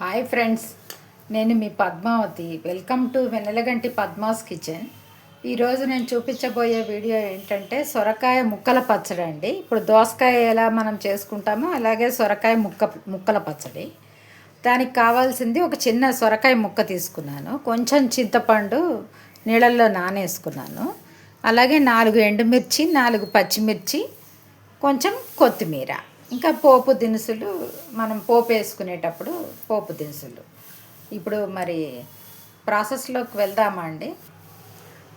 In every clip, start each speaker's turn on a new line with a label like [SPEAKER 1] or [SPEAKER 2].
[SPEAKER 1] Hi friends నేను మీ Padmavathi. Welcome to Vennelaganti Padma's kitchen. ఈరోజు నేను చూపించబోయే వీడియో ఏంటంటే సొరకాయ ముక్కల పచ్చడి అండి. ఇప్పుడు దోసకాయ ఎలా మనం చేసుకుంటామో అలాగే సొరకాయ ముక్క ముక్కల పచ్చడి. దానికి కావాల్సింది ఒక చిన్న సొరకాయ ముక్క తీసుకున్నాను. కొంచెం చింతపండు నీళ్ళల్లో నానేసుకున్నాను. అలాగే నాలుగు ఎండుమిర్చి నాలుగు పచ్చిమిర్చి కొంచెం కొత్తిమీర. ఇంకా పోపు దినుసులు మనం పోపు వేసుకునేటప్పుడు పోపు దినుసులు. ఇప్పుడు మరి ప్రాసెస్లోకి వెళ్దామా అండి?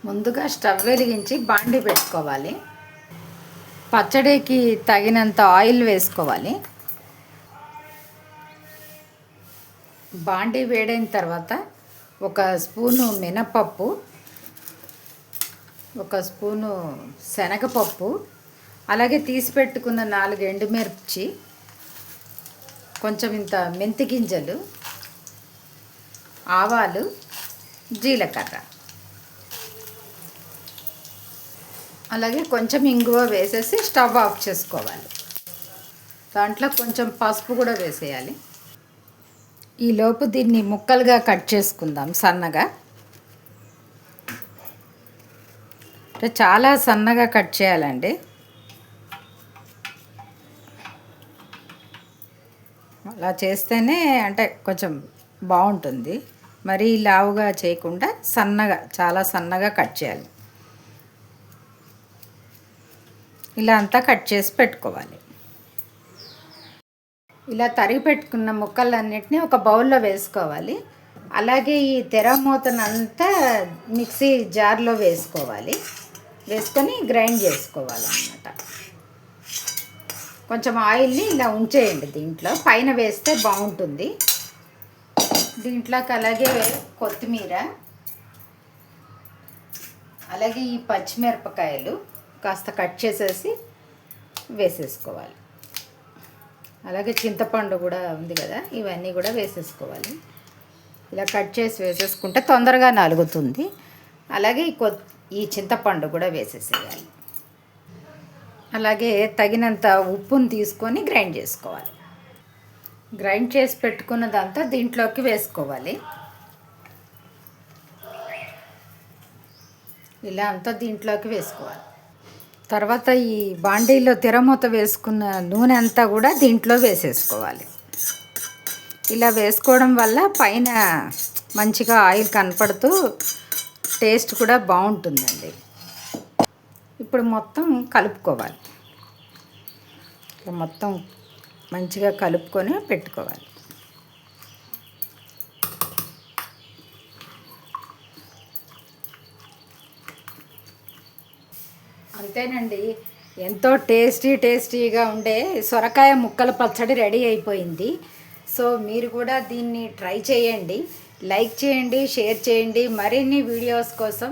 [SPEAKER 1] ముందుగా స్టవ్ వెలిగించి బాండి పెట్టుకోవాలి. పచ్చడికి తగినంత ఆయిల్ వేసుకోవాలి. బాండి వేడైన తర్వాత ఒక స్పూను మినపప్పు ఒక స్పూను శనగపప్పు అలాగే తీసి పెట్టుకున్న నాలుగు ఎండుమిర్చి కొంచెం ఇంత మెంతి గింజలు ఆవాలు జీలకర్ర. అలాగే కొంచెం ఇంగువ వేసేసి స్టవ్ ఆఫ్ చేసుకోవాలి. దాంట్లో కొంచెం పసుపు కూడా వేసేయాలి. ఈలోపు దీన్ని ముక్కలుగా కట్ చేసుకుందాం సన్నగా. అంటే చాలా సన్నగా కట్ చేయాలండి. అలా చేస్తేనే అంటే కొంచెం బాగుంటుంది. మరీ లావుగా చేయకుండా సన్నగా చాలా సన్నగా కట్ చేయాలి. ఇలా అంతా కట్ చేసి పెట్టుకోవాలి. ఇలా తరిగి పెట్టుకున్న ముక్కలన్నిటినీ ఒక బౌల్లో వేసుకోవాలి. అలాగే ఈ తెరమూతనంతా మిక్సీ జార్లో వేసుకోవాలి. వేసుకొని గ్రైండ్ చేసుకోవాలన్నమాట. కొంచెం ఆయిల్ని ఇలా ఉంచేయండి దీంట్లో. పైన వేస్తే బాగుంటుంది. దీంట్లోకి అలాగే కొత్తిమీర అలాగే ఈ పచ్చిమిరపకాయలు కాస్త కట్ చేసేసి వేసేసుకోవాలి. అలాగే చింతపండు కూడా ఉంది కదా ఇవన్నీ కూడా వేసేసుకోవాలి. ఇలా కట్ చేసి వేసేసుకుంటే తొందరగా నలుగుతుంది. అలాగే ఈ కొ ఈ చింతపండు కూడా వేసేసేయాలి. అలాగే తగినంత ఉప్పును తీసుకొని గ్రైండ్ చేసుకోవాలి. గ్రైండ్ చేసి పెట్టుకున్నదంతా దీంట్లోకి వేసుకోవాలి. ఇలా అంతా దీంట్లోకి వేసుకోవాలి. తర్వాత ఈ బాండీలో తిరమూత వేసుకున్న నూనె అంతా కూడా దీంట్లో వేసేసుకోవాలి. ఇలా వేసుకోవడం వల్ల పైన మంచిగా ఆయిల్ కనపడుతూ టేస్ట్ కూడా బాగుంటుందండి. ఇప్పుడు మొత్తం కలుపుకోవాలి. మొత్తం మంచిగా కలుపుకొని పెట్టుకోవాలి. అంతేనండి ఎంతో టేస్టీ టేస్టీగా ఉండే సొరకాయ ముక్కల పచ్చడి రెడీ అయిపోయింది. సో మీరు కూడా దీన్ని ట్రై చేయండి. లైక్ చేయండి షేర్ చేయండి. మరిన్ని వీడియోస్ కోసం